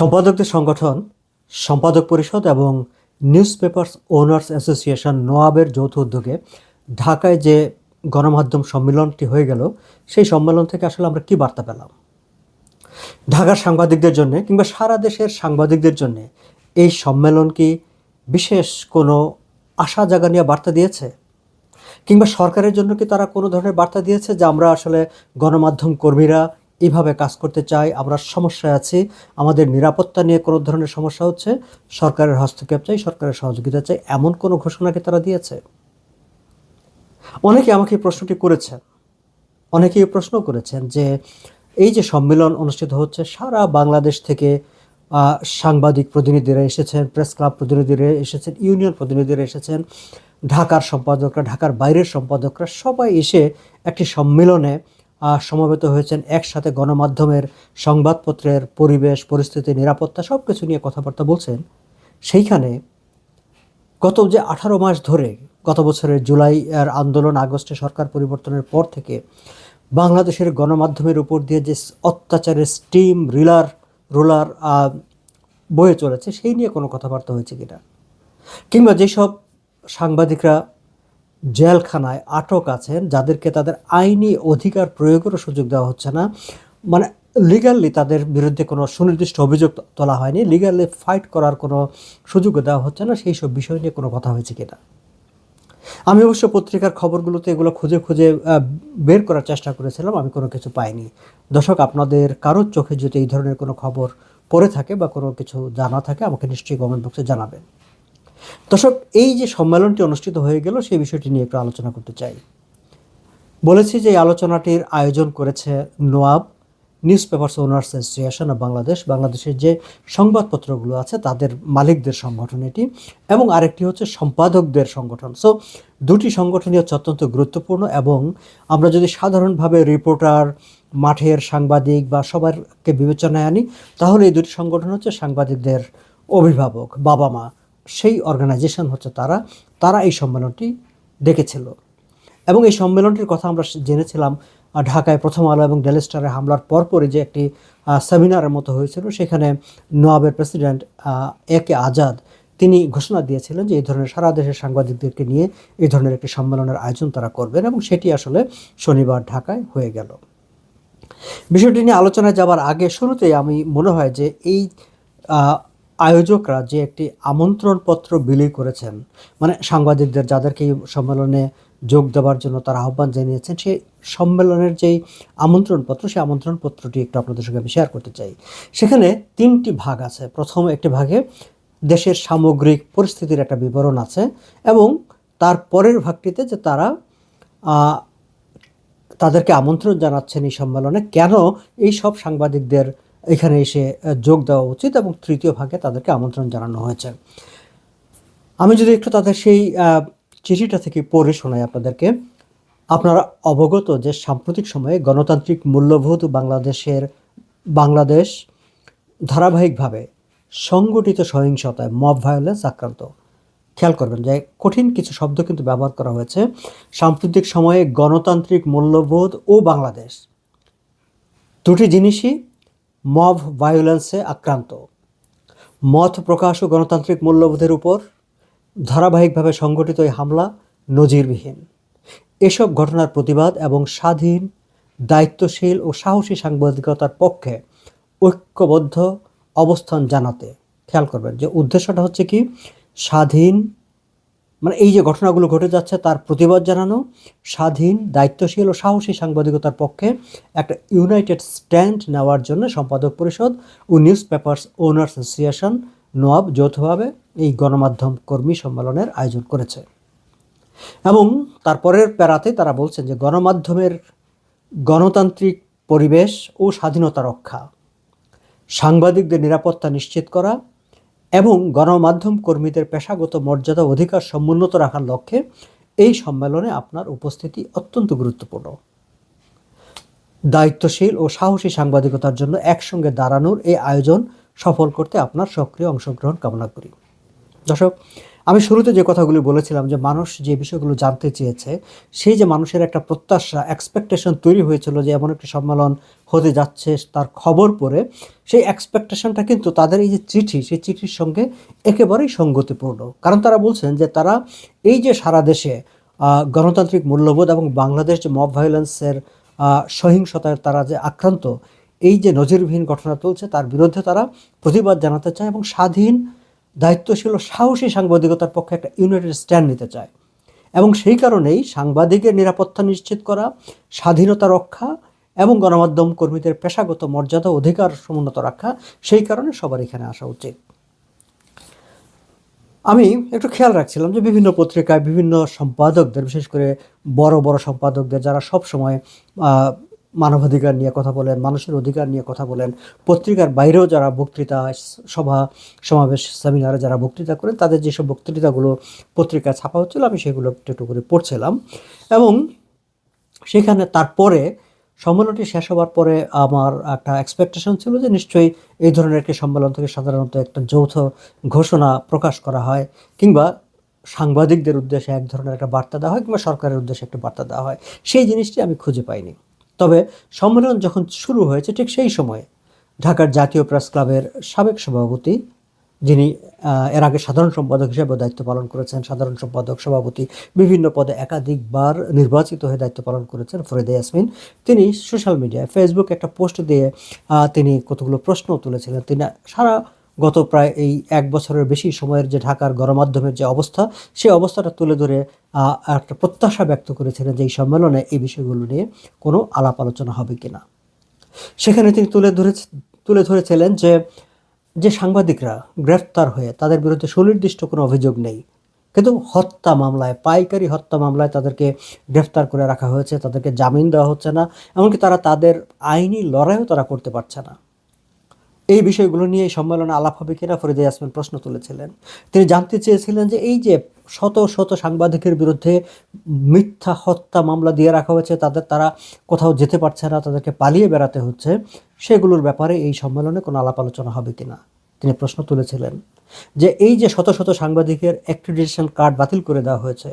সম্পাদকদের সংগঠন, সম্পাদক পরিষদ এবং নিউজ পেপার্স ওনার্স অ্যাসোসিয়েশন নোয়াবের যৌথ উদ্যোগে ঢাকায় যে গণমাধ্যম সম্মেলনটি হয়ে গেল, সেই সম্মেলন থেকে আসলে আমরা কি বার্তা পেলাম? ঢাকার সাংবাদিকদের জন্য কিংবা সারা দেশের সাংবাদিকদের জন্য এই সম্মেলন কি বিশেষ কোনো আশা জাগা নিয়ে বার্তা দিয়েছে? কিংবা সরকারের জন্য কি তারা কোনো ধরনের বার্তা দিয়েছে যে আমরা আসলে গণমাধ্যম কর্মীরা এইভাবে কাজ করতে চাই, আমরা সমস্যায় আছি। আমাদের নিরাপত্তা নিয়ে কোনো ধরনের সমস্যা হচ্ছে, সরকারের হস্তক্ষেপ চাই, সরকারের সহযোগিতা চাই, এমন কোনো ঘোষণা কি তারা দিয়েছে? অনেকে আমাকে এই প্রশ্নটি করেছেন। অনেকে এই প্রশ্ন করেছেন যে, এই যে সম্মেলন অনুষ্ঠিত হচ্ছে, সারা বাংলাদেশ থেকে সাংবাদিক প্রতিনিধিরা এসেছেন, প্রেস ক্লাব প্রতিনিধিরা এসেছেন, ইউনিয়ন প্রতিনিধিরা এসেছেন, ঢাকার সম্পাদকরা, ঢাকার বাইরের সম্পাদকরা, সবাই এসে একটি সম্মেলনে সমবেত হয়েছেন একসাথে গণমাধ্যমের সংবাদপত্রের পরিবেশ, পরিস্থিতি, নিরাপত্তা সব কিছু নিয়ে কথাবার্তা বলছেন। সেইখানে গত যে আঠারো মাস ধরে, গত বছরের জুলাই আর আন্দোলন, আগস্টে সরকার পরিবর্তনের পর থেকে বাংলাদেশের গণমাধ্যমের উপর দিয়ে যে অত্যাচারের স্টিম রিলার, রোলার বয়ে চলেছে, সেই নিয়ে কোনো কথাবার্তা হয়েছে কিনা? কিংবা যেসব সাংবাদিকরা জেলখানায় আটক আছেন, যাদেরকে তাদের আইনি অধিকার প্রয়োগেরও সুযোগ দেওয়া হচ্ছে না। মানে লিগালি তাদের বিরুদ্ধে কোনো সুনির্দিষ্ট অভিযোগ তোলা হয়নি। লিগালি ফাইট করার কোনো সুযোগ দেওয়া হচ্ছে না। সেই সব বিষয় নিয়ে কোনো কথা হয়েছে কিনা? আমি অবশ্য পত্রিকার খবরগুলোতে এগুলো খুঁজে খুঁজে বের করার চেষ্টা করেছিলাম। আমি কোনো কিছু পাইনি। দর্শক, আপনাদের কারোর চোখে যদি এই ধরনের কোনো খবর পড়ে থাকে বা কোনো কিছু জানা থাকে, আমাকে নিশ্চয়ই কমেন্ট বক্সে জানাবেন। দর্শক, এই যে সম্মেলনটি অনুষ্ঠিত হয়ে গেল, সেই বিষয়টি নিয়ে একটু আলোচনা করতে চাই। বলেছি যে এই আলোচনাটির আয়োজন করেছে NOAB newspapers owners association of Bangladesh. বাংলাদেশের যে সংবাদপত্রগুলো আছে, তাদের মালিকদের সংগঠন এটি, এবং আরেকটি হচ্ছে সম্পাদকদের সংগঠন। সো দুটি সংগঠনই হচ্ছে অত্যন্ত গুরুত্বপূর্ণ, এবং আমরা যদি সাধারণভাবে রিপোর্টার, মাঠের সাংবাদিক বা সবারকে বিবেচনায় আনি, তাহলে এই দুটি সংগঠন হচ্ছে সাংবাদিকদের অভিভাবক বাবা মা সেই অর্গানাইজেশন হচ্ছে তারা তারা এই সম্মেলনটি ডেকেছিল। এবং এই সম্মেলনটির কথা আমরা জেনেছিলাম ঢাকায় প্রথম আলো এবং ডেলি স্টারে হামলার পরপরই যে একটি সেমিনারের মতো হয়েছিল, সেখানে নোয়াবের প্রেসিডেন্ট এ কে আজাদ তিনি ঘোষণা দিয়েছিলেন যে এই ধরনের সারা দেশের সাংবাদিকদেরকে নিয়ে এই ধরনের একটি সম্মেলনের আয়োজন তারা করবেন এবং সেটি আসলে শনিবার ঢাকায় হয়ে গেল। বিষয়টি নিয়ে আলোচনায় যাবার আগে শুরুতেই আমি মনে হয় যে এই আয়োজকরা যে একটি আমন্ত্রণপত্র বিলি করেছেন মানে সাংবাদিকদের যাদেরকে এই সম্মেলনে যোগ দেওয়ার জন্য তারা আহ্বান জানিয়েছেন, সেই সম্মেলনের যেই আমন্ত্রণপত্র, সেই আমন্ত্রণপত্রটি একটু আপনাদের সঙ্গে আমি শেয়ার করতে চাই। সেখানে তিনটি ভাগ আছে। প্রথম একটি ভাগে দেশের সামগ্রিক পরিস্থিতির একটা বিবরণ আছে এবং তার পরের ভাগটিতে যে তারা তাদেরকে আমন্ত্রণ জানাচ্ছেন এই সম্মেলনে, কেন এই সব সাংবাদিকদের এখানে এসে যোগ দেওয়া উচিত এবং তৃতীয় ভাগে তাদেরকে আমন্ত্রণ জানানো হয়েছে। আমি যদি একটু তাদের সেই চিঠিটা থেকে পড়ে শোনাই আপনাদেরকে। আপনারা অবগত যে সাম্প্রতিক সময়ে গণতান্ত্রিক মূল্যবোধ বাংলাদেশের, বাংলাদেশ ধারাবাহিকভাবে সংগঠিত সহিংসতায় মব ভায়োলেন্স আক্রান্ত। খেয়াল করবেন যে কঠিন কিছু শব্দ কিন্তু ব্যবহার করা হয়েছে। সাম্প্রতিক সময়ে গণতান্ত্রিক মূল্যবোধ ও বাংলাদেশ দুটি জিনিসই মব ভায়োলেন্সে আক্রান্ত। মত প্রকাশ ও গণতান্ত্রিক মূল্যবোধের উপর ধারাবাহিকভাবে সংগঠিত এই হামলা নজিরবিহীন। এসব ঘটনার প্রতিবাদ এবং স্বাধীন, দায়িত্বশীল ও সাহসী সাংবাদিকতার পক্ষে ঐক্যবদ্ধ অবস্থান জানাতে। খেয়াল করবেন যে উদ্দেশ্যটা হচ্ছে কি? স্বাধীন মানে এই যে ঘটনাগুলো ঘটে যাচ্ছে, তার প্রতিবাদ জানানো, স্বাধীন, দায়িত্বশীল ও সাহসী সাংবাদিকতার পক্ষে একটা ইউনাইটেড স্ট্যান্ড নেওয়ার জন্য সম্পাদক পরিষদ ও newspapers owners association NOAB যৌথভাবে এই গণমাধ্যম কর্মী সম্মেলনের আয়োজন করেছে। এবং তারপরের প্যারাতে তারা বলছেন যে গণমাধ্যমের গণতান্ত্রিক পরিবেশ ও স্বাধীনতা রক্ষা, সাংবাদিকদের নিরাপত্তা নিশ্চিত করা এবং গণমাধ্যম কর্মীদের পেশাগত মর্যাদা অধিকার সমুন্নত রাখার লক্ষ্যে এই সম্মেলনে আপনার উপস্থিতি অত্যন্ত গুরুত্বপূর্ণ। দায়িত্বশীল ও সাহসী সাংবাদিকতার জন্য একসঙ্গে দাঁড়ানোর এই আয়োজন সফল করতে আপনার সক্রিয় অংশগ্রহণ কামনা করি। দর্শক আমি শুরুতে যে কথাগুলি বলেছিলাম যে মানুষ যে বিষয়গুলো জানতে চেয়েছে, সেই যে মানুষের একটা প্রত্যাশা এক্সপেকটেশন তৈরি হয়েছিল যে এমন একটি সম্মেলন হতে যাচ্ছে তার খবর পড়ে, সেই এক্সপেকটেশনটা কিন্তু তাদের এই যে চিঠি, সেই চিঠির সঙ্গে একেবারেই সঙ্গতিপূর্ণ। কারণ তারা বলছেন যে তারা এই যে সারা দেশে গণতান্ত্রিক মূল্যবোধ এবং বাংলাদেশ যে মব ভায়োলেন্সের সহিংসতার তারা যে আক্রান্ত, এই যে নজিরবিহীন ঘটনা চলছে তার বিরুদ্ধে তারা প্রতিবাদ জানাতে চায় এবং স্বাধীন দায়িত্বশীল ও সাহসী সাংবাদিকতার পক্ষে একটা ইউনাইটেড স্ট্যান্ড নিতে চায়। এবং সেই কারণেই সাংবাদিকের নিরাপত্তা নিশ্চিত করা, স্বাধীনতা রক্ষা এবং গণমাধ্যম কর্মীদের পেশাগত মর্যাদা অধিকার সমুন্নত রাখা, সেই কারণে সবার এখানে আসা উচিত। আমি একটু খেয়াল রাখছিলাম যে বিভিন্ন পত্রিকায় বিভিন্ন সম্পাদকদের, বিশেষ করে বড় বড় সম্পাদকদের, যারা সব সময় মানবাধিকার নিয়ে কথা বলেন, মানুষের অধিকার নিয়ে কথা বলেন। পত্রিকার বাইরেও যারা বক্তৃতা, সভা, সমাবেশ, সেমিনারে যারা বক্তৃতা করেন, তাদের যেসব বক্তৃতাগুলো পত্রিকায় ছাপা হচ্ছিল, আমি সেগুলো একটু করে পড়ছিলাম। এবং সেখানে তারপরে সম্মেলনটি শেষ হওয়ার পরে আমার একটা এক্সপেকটেশন ছিল যে নিশ্চয়ই এই ধরনের একটি সম্মেলন থেকে সাধারণত একটা যৌথ ঘোষণা প্রকাশ করা হয়, কিংবা সাংবাদিকদের উদ্দেশ্যে এক ধরনের একটা বার্তা দেওয়া হয়, কিংবা সরকারের উদ্দেশ্যে একটা বার্তা দেওয়া হয়। সেই জিনিসটি আমি খুঁজে পাইনি। তবে সম্মেলন যখন শুরু হয়েছে ঠিক সেই সময়ে ঢাকার জাতীয় প্রেস ক্লাবের সাবেক সভাপতি, যিনি এর আগে সাধারণ সম্পাদক হিসেবে দায়িত্ব পালন করেছেন, সাধারণ সম্পাদক সভাপতি বিভিন্ন পদে একাধিকবার নির্বাচিত হয়ে দায়িত্ব পালন করেছেন ফরিদা ইয়াসমিন। তিনি সোশ্যাল মিডিয়ায়, ফেসবুক একটা পোস্ট দিয়ে তিনি কতগুলো প্রশ্ন তুলেছিলেন, তিনি সারা গত প্রায় এই এক বছরের বেশি সময়ের যে ঢাকার গণমাধ্যমের যে অবস্থা সেই অবস্থাটা তুলে ধরে একটা প্রত্যাশা ব্যক্ত করেছিলেন যে এই সম্মেলনে এই বিষয়গুলো নিয়ে কোনো আলাপ আলোচনা হবে কি না। সেখানে তিনি তুলে ধরে তুলে ধরেছিলেন যে যে সাংবাদিকরা গ্রেফতার হয়ে তাদের বিরুদ্ধে সুনির্দিষ্ট কোনো অভিযোগ নেই, কিন্তু হত্যা মামলায়, পাইকারি হত্যা মামলায় তাদেরকে গ্রেফতার করে রাখা হয়েছে, তাদেরকে জামিন দেওয়া হচ্ছে না, এমনকি তারা তাদের আইনি লড়াইও তারা করতে পারছে না। এই বিষয়গুলো নিয়ে এই সম্মেলনে আলাপ হবে কিনা ফরিদা ইয়াসমিন প্রশ্ন তুলেছিলেন। তিনি জানতে চেয়েছিলেন যে এই যে শত শত সাংবাদিকের বিরুদ্ধে মিথ্যা হত্যা মামলা দিয়ে রাখা হয়েছে, তাদের তারা কোথাও যেতে পারছে না, তাদেরকে পালিয়ে বেড়াতে হচ্ছে, সেগুলোর ব্যাপারে এই সম্মেলনে কোনো আলাপ আলোচনা হবে কিনা? তিনি প্রশ্ন তুলেছিলেন যে এই যে শত শত সাংবাদিকের অ্যাক্রিডিটেশন কার্ড বাতিল করে দেওয়া হয়েছে,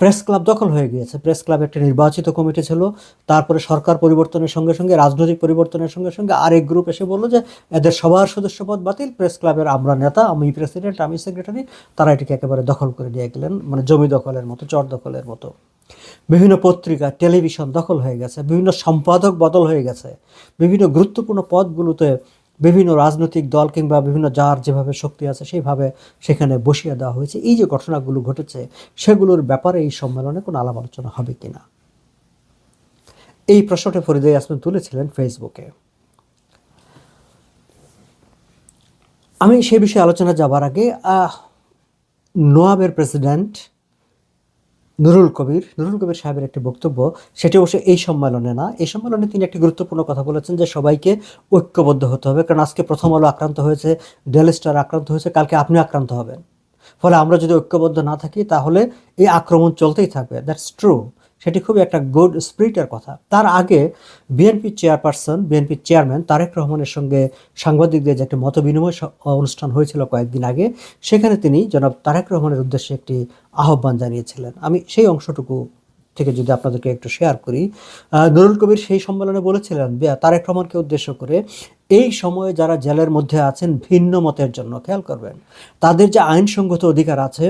প্রেস ক্লাব দখল হয়ে গিয়েছে। প্রেস ক্লাব একটি নির্বাচিত কমিটি ছিল, তারপরে সরকার পরিবর্তনের সঙ্গে সঙ্গে, রাজনৈতিক পরিবর্তনের সঙ্গে সঙ্গে আরেক গ্রুপ এসে বলল যে এদের সবার সদস্যপদ বাতিল, প্রেস ক্লাবের আমরা নেতা, আমি প্রেসিডেন্ট, আমি সেক্রেটারি, তারা এটিকে একেবারে দখল করে নিয়ে গেলেন মানে জমি দখলের মতো, চর দখলের মতো। বিভিন্ন পত্রিকা, টেলিভিশন দখল হয়ে গেছে, বিভিন্ন সম্পাদক বদল হয়ে গেছে। বিভিন্ন গুরুত্বপূর্ণ পদগুলোতে বিভিন্ন রাজনৈতিক দল কিংবা বিভিন্ন যার যেভাবে শক্তি আছে সেইভাবে সেখানে বসিয়ে দেওয়া হয়েছে। এই যে ঘটনাগুলো ঘটেছে, সেগুলোর ব্যাপারে এই সম্মেলনে কোনো আলাপ আলোচনা হবে কিনা? এই প্রশ্নটি ফরিদা ইয়াসমিন তুলেছিলেন ফেসবুকে আমি সে বিষয়ে আলোচনা যাবার আগে নোয়াবের প্রেসিডেন্ট নুরুল কবির। নুরুল কবির সাহেবের একটি বক্তব্য, সেটি অবশ্য এই সম্মেলনে না। এই সম্মেলনে তিনি একটি গুরুত্বপূর্ণ কথা বলেছেন যে সবাইকে ঐক্যবদ্ধ হতে হবে। কারণ আজকে প্রথম আলো আক্রান্ত হয়েছে, ডেল স্টার আক্রান্ত হয়েছে, কালকে আপনি আক্রান্ত হবেন। ফলে আমরা যদি ঐক্যবদ্ধ না থাকি, তাহলে এই আক্রমণ চলতেই থাকবে। দ্যাটস ট্রু সেটি খুবই একটা গুড স্পিরিটের কথা। তার আগে BNP chairperson BNP chairman Tarique রহমানের সঙ্গে সাংবাদিকদের যে একটি মত বিনিময় অনুষ্ঠান হয়েছিল কয়েকদিন আগে, সেখানে তিনি জনাব তারেক রহমানের উদ্দেশ্যে একটি আহ্বান জানিয়েছিলেন। আমি সেই অংশটুকু থেকে যদি আপনাদেরকে একটু শেয়ার করি নুরুল কবির সেই সম্মেলনে বলেছিলেন তারেক রহমানকে উদ্দেশ্য করে এই সময়ে যারা জেলের মধ্যে আছেন ভিন্ন মতের জন্য, খেয়াল করবেন, তাদের যে আইনসঙ্গত অধিকার আছে,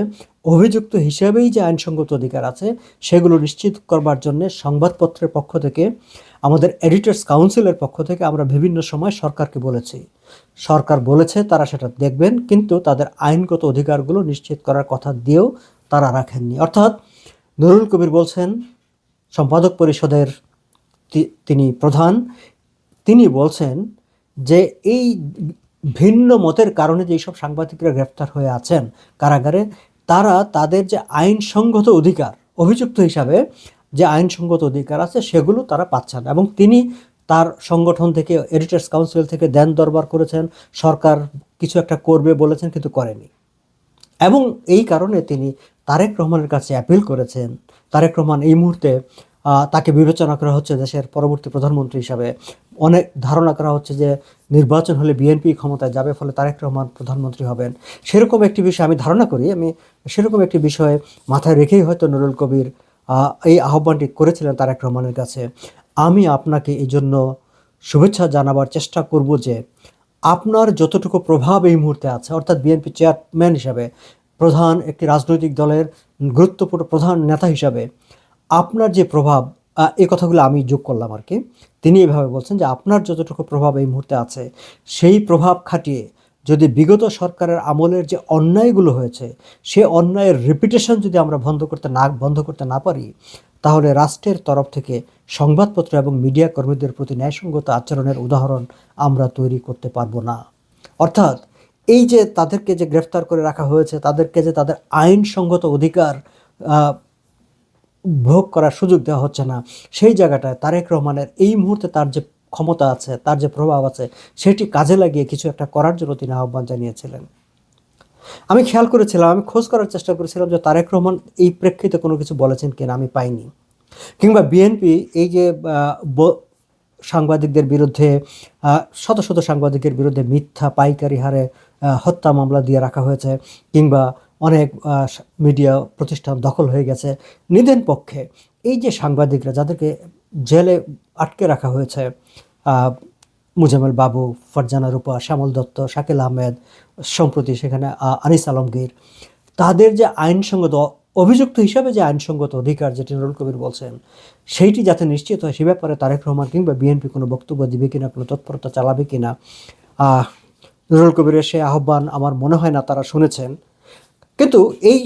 অভিযুক্ত হিসেবেই যে আইনসঙ্গত অধিকার আছে, সেগুলো নিশ্চিত করবার জন্য সংবাদপত্রের পক্ষ থেকে, আমাদের এডিটার্স কাউন্সিলের পক্ষ থেকে আমরা বিভিন্ন সময় সরকারকে বলেছি। সরকার বলেছে, তারা সেটা দেখবেন, কিন্তু তাদের আইনগত অধিকারগুলো নিশ্চিত করার কথা দিয়েও তারা রাখেননি। অর্থাৎ নুরুল কবির বলছেন, সম্পাদক পরিষদের তিনি প্রধান তিনি বলছেন যে, এই ভিন্ন মতের কারণে যেই সব সাংবাদিকরা গ্রেফতার হয়ে আছেন কারাগারে, তারা তাদের যে আইনসঙ্গত অধিকার, অভিযুক্ত হিসাবে যে আইনসঙ্গত অধিকার আছে, সেগুলো তারা পাচ্ছেন। এবং তিনি তার সংগঠন থেকে, এডিটার্স কাউন্সিল থেকে দেন দরবার করেছেন সরকার কিছু একটা করবে বলেছেন, কিন্তু করেনি এবং এই কারণে তিনি তারেক রহমানের কাছে অ্যাপিল করেছেন। তারেক রহমান এই মুহূর্তে তাকে বিবেচনা করা হচ্ছে দেশের পরবর্তী প্রধানমন্ত্রী হিসাবে। অনেক ধারণা করা হচ্ছে যে নির্বাচন হলে বিএনপি ক্ষমতায় যাবে, ফলে তারেক রহমান প্রধানমন্ত্রী হবেন। সেরকম একটি বিষয় আমি ধারণা করি, আমি সেরকম একটি বিষয় মাথায় রেখেই হয়তো নুরুল কবির এই আহ্বানটি করেছিলেন তারেক রহমানের কাছে। আমি আপনাকে এই জন্য শুভেচ্ছা জানাবার চেষ্টা করব যে আপনার যতটুকু প্রভাব এই মুহূর্তে আছে, অর্থাৎ বিএনপি চেয়ারম্যান হিসাবে, প্রধান একটি রাজনৈতিক দলের গুরুত্বপূর্ণ প্রধান নেতা হিসাবে, আপনার যে প্রভাব এই কথাগুলো আমি যোগ করলাম আর কি। তিনি এভাবে বলছেন যে আপনার যতটুকু প্রভাব এই মুহূর্তে আছে, সেই প্রভাব খাটিয়ে যদি বিগত সরকারের আমলের যে অন্যায়গুলো হয়েছে, সে অন্যায়ের রিপিটেশন যদি আমরা বন্ধ করতে না, বন্ধ করতে না পারি তাহলে রাষ্ট্রের তরফ থেকে সংবাদপত্র এবং মিডিয়া কর্মীদের প্রতি ন্যায়সঙ্গত আচরণের উদাহরণ আমরা তৈরি করতে পারব না। অর্থাৎ এই যে তাদেরকে যে গ্রেফতার করে রাখা হয়েছে, তাদেরকে যে তাদের আইনসঙ্গত অধিকার ভোগ করার সুযোগ দেওয়া হচ্ছে না, সেই জায়গাটায় তারেক রহমানের এই মুহূর্তে তার যে ক্ষমতা আছে, তার যে প্রভাব আছে, সেটি কাজে লাগিয়ে কিছু একটা করার জন্য তিনি আহ্বান জানিয়েছিলেন। আমি খেয়াল করেছিলাম, আমি খোঁজ করার চেষ্টা করেছিলাম যে তারেক রহমান এই প্রেক্ষিতে কোনো কিছু বলেছেন কিনা, আমি পাইনি। কিংবা বিএনপি এই যে সাংবাদিকদের বিরুদ্ধে শত শত সাংবাদিকের বিরুদ্ধে মিথ্যা, পাইকারি হারে হত্যা মামলা দিয়ে রাখা হয়েছে, কিংবা অনেক মিডিয়া প্রতিষ্ঠান দখল হয়ে গেছে। নিদেন পক্ষে এই যে সাংবাদিকরা, যাদেরকে জেলে আটকে রাখা হয়েছে আহ, মুজাম্মেল বাবু ফরজানা রূপা শ্যামল দত্ত শাকিল আহমেদ সম্প্রতি সেখানে আনিস আলমগীর তাদের যে আইনসঙ্গত অভিযুক্ত হিসাবে যে আইনসঙ্গত অধিকার যেটি নুরুল কবির বলছেন সেইটি যাতে নিশ্চিত হয় সে ব্যাপারে তারেক রহমান কিংবা বিএনপি কোনো বক্তব্য দিবে কিনা কোনো তৎপরতা চালাবে কিনা নুরুল কবিরের সে আহ্বান আমার মনে হয় না তারা শুনেছেন। কিন্তু এই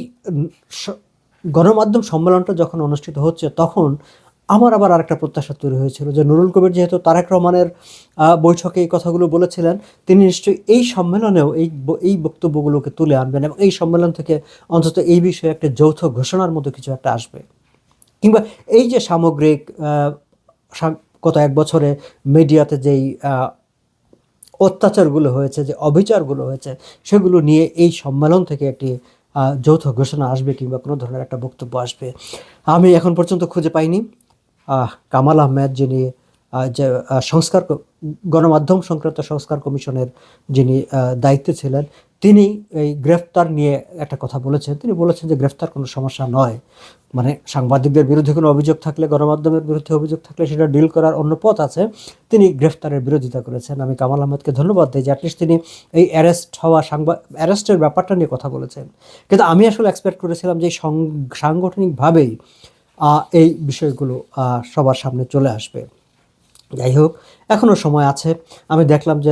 গণমাধ্যম সম্মেলনটা যখন অনুষ্ঠিত হচ্ছে তখন আমার আবার আরেকটা প্রত্যাশা তৈরি হয়েছিল যে নুরুল কবির যেহেতু তারেক রহমানের বৈঠকে এই কথাগুলো বলেছিলেন, তিনি নিশ্চয়ই এই সম্মেলনেও এই এই বক্তব্যগুলোকে তুলে আনবেন এবং এই সম্মেলন থেকে অন্তত এই বিষয়ে একটা যৌথ ঘোষণার মতো কিছু একটা আসবে। কিংবা এই যে সামগ্রিক গত এক বছরে মিডিয়াতে যেই অত্যাচারগুলো হয়েছে, যে অবিচারগুলো হয়েছে, সেগুলো নিয়ে এই সম্মেলন থেকে একটি যৌথ ঘোষণা আসবে কিংবা কোনো ধরনের একটা বক্তব্য আসবে। আমি এখন পর্যন্ত খুঁজে পাইনি। কামাল আহমেদ যিনি যে সংস্কার গণমাধ্যম সংক্রান্ত সংস্কার কমিশনের যিনি দায়িত্বে ছিলেন, তিনি এই গ্রেফতার নিয়ে একটা কথা বলেছেন। তিনি বলেছেন যে গ্রেফতার কোনো সমস্যা নয়। মানে সাংবাদিকদের বিরুদ্ধে কোনো অভিযোগ থাকলে, গণমাধ্যমের বিরুদ্ধে অভিযোগ থাকলে সেটা ডিল করার অন্য পথ আছে। তিনি গ্রেফতারের বিরোধিতা করেছেন। আমি কামাল আহমেদকে ধন্যবাদ দিই যে অ্যাটলিস্ট তিনি এই অ্যারেস্ট হওয়া সাংবাদ অ্যারেস্টের ব্যাপারটা নিয়ে কথা বলেছেন। কিন্তু আমি আসলে এক্সপেক্ট করেছিলাম যে সাংগঠনিকভাবেই এই বিষয়গুলো সবার সামনে চলে আসবে। যাই হোক এখনও সময় আছে। আমি দেখলাম যে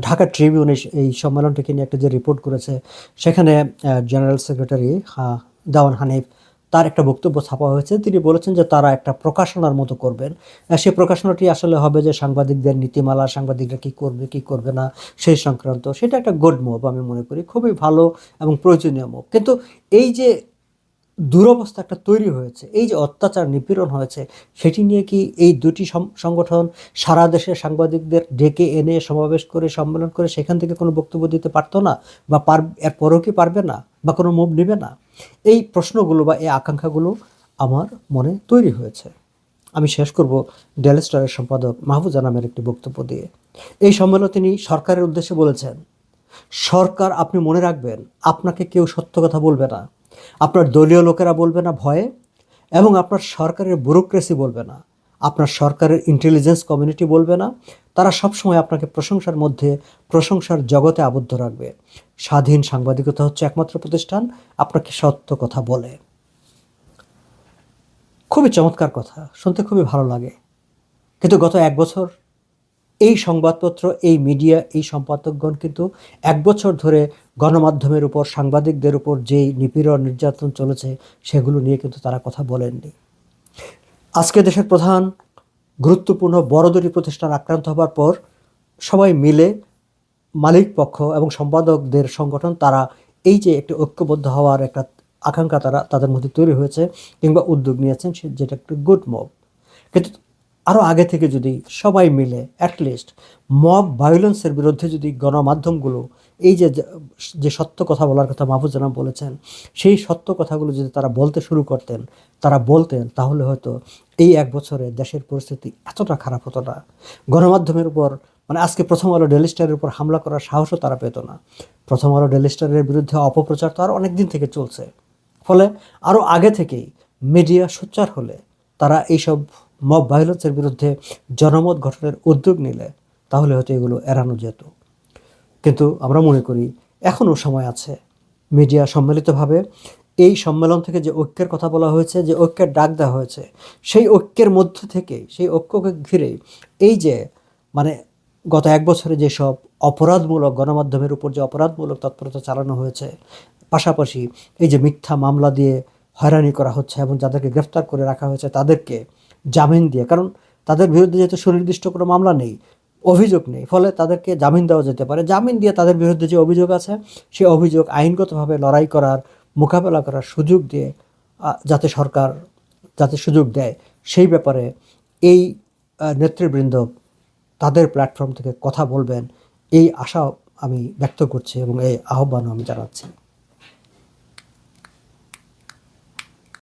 ঢাকা ট্রিবিউন এই- সম্মেলনটিকে নিয়ে একটা যে রিপোর্ট করেছে, সেখানে জেনারেল সেক্রেটারি দাওয়ান হানিফ, তার একটা বক্তব্য ছাপা হয়েছে। তিনি বলেছেন যে তারা একটা প্রকাশনার মতো করবেন। সেই প্রকাশনাটি আসলে হবে যে সাংবাদিকদের নীতিমালা, সাংবাদিকরা কী করবে কী করবে না, সেই সংক্রান্ত, সেটা একটা গুড মুভ আমি মনে করি। খুবই ভালো এবং প্রয়োজনীয় মুভ। কিন্তু এই যে দুরবস্থা একটা তৈরি হয়েছে, এই যে অত্যাচার নিপীড়ন হয়েছে, সেটি নিয়ে কি এই দুটি সংগঠন সারা দেশের সাংবাদিকদের ডেকে এনে সমাবেশ করে, সম্মেলন করে সেখান থেকে কোনো বক্তব্য দিতে পারতো না বা পার, এরপরেও কি পারবে না বা কোনো মুভ নেবে না? এই প্রশ্নগুলো বা এই আকাঙ্ক্ষাগুলো আমার মনে তৈরি হয়েছে। আমি শেষ করব ডেলি স্টারের সম্পাদক মাহফুজ আনামের একটি বক্তব্য দিয়ে। এই সম্মেলনে তিনি সরকারের উদ্দেশ্যে বলেছেন, সরকার, আপনি মনে রাখবেন, আপনাকে কেউ সত্য কথা বলবে না। আপনার দলীয় লোকেরা বলবে না ভয়ে, এবং আপনার সরকারের ব্যুরোক্রেসি বলবে না। আপনার সরকারের ইন্টেলিজেন্স কমিউনিটি বলবে না। তারা সবসময় আপনাকে প্রশংসার মধ্যে, প্রশংসার জগতে আবদ্ধ রাখবে। স্বাধীন সাংবাদিকতা হচ্ছে একমাত্র প্রতিষ্ঠান, আপনাকে সত্য কথা বলে। খুবই চমৎকার কথা, শুনতে খুবই ভালো লাগে। কিন্তু গত এক বছর এই সংবাদপত্র, এই মিডিয়া, এই সম্পাদকগণ কিন্তু এক বছর ধরে গণমাধ্যমের উপর, সাংবাদিকদের উপর যেই নিপীড়ন, নির্যাতন চলেছে, সেগুলো নিয়ে কিন্তু তারা কথা বলেননি। আজকে দেশের প্রধান গুরুত্বপূর্ণ বড় দুটি প্রতিষ্ঠান আক্রান্ত হবার পর সবাই মিলে মালিক পক্ষ এবং সম্পাদকদের সংগঠন, তারা এই যে একটি ঐক্যবদ্ধ হওয়ার একটা আকাঙ্ক্ষা তারা তাদের মধ্যে তৈরি হয়েছে কিংবা উদ্যোগ নিয়েছেন, সে- যেটা একটি গুড মুভ কিন্তু আরও আগে থেকে যদি সবাই মিলে অ্যাটলিস্ট মব ভায়োলেন্সের বিরুদ্ধে যদি গণমাধ্যমগুলো এই যে যে সত্য কথা বলার কথা মাহফুজ জানাম বলেছেন, সেই সত্য কথাগুলো যদি তারা বলতে শুরু করতেন, তারা বলতেন, তাহলে হয়তো এই এক বছরে দেশের পরিস্থিতি এতটা খারাপ হতো না। গণমাধ্যমের উপর মানে আজকে প্রথম আলো ডেলি স্টারের উপর হামলা করার সাহসও তারা পেত না। প্রথম আলো ডেলি স্টারের বিরুদ্ধে অপপ্রচার তো আরও অনেক দিন থেকে চলছে। ফলে আরও আগে থেকেই মিডিয়া সোচ্চার হলে তারা এইসব মব ভায়োলেন্সের বিরুদ্ধে জনমত গঠনের উদ্যোগ নিলে তাহলে হয়তো এগুলো এড়ানো যেত। কিন্তু আমরা মনে করি এখনও সময় আছে। মিডিয়া সম্মিলিতভাবে এই সম্মেলন থেকে যে ঐক্যের কথা বলা হয়েছে, যে ঐক্যের ডাক দেওয়া হয়েছে, সেই ঐক্যের মধ্য থেকে, সেই ঐক্যকে ঘিরে এই যে মানে গত এক বছরে যেসব অপরাধমূলক গণমাধ্যমের উপর যে অপরাধমূলক তৎপরতা চালানো হয়েছে, পাশাপাশি এই যে মিথ্যা মামলা দিয়ে হয়রানি করা হচ্ছে এবং যাদেরকে গ্রেফতার করে রাখা হয়েছে তাদেরকে জামিন দিয়ে। কারণ তাদের বিরুদ্ধে যেহেতু সুনির্দিষ্ট কোনো মামলা নেই, অভিযোগ নেই, ফলে তাদেরকে জামিন দেওয়া যেতে পারে। জামিন দিয়ে তাদের বিরুদ্ধে যে অভিযোগ আছে সেই অভিযোগ আইনগতভাবে লড়াই করার, মোকাবেলা করার সুযোগ দিয়ে যাতে সরকার যাতে সুযোগ দেয়, সেই ব্যাপারে এই নেতৃবৃন্দ তাদের প্ল্যাটফর্ম থেকে কথা বলবেন, এই আশা আমি ব্যক্ত করছি এবং এই আহ্বানও আমি জানাচ্ছি।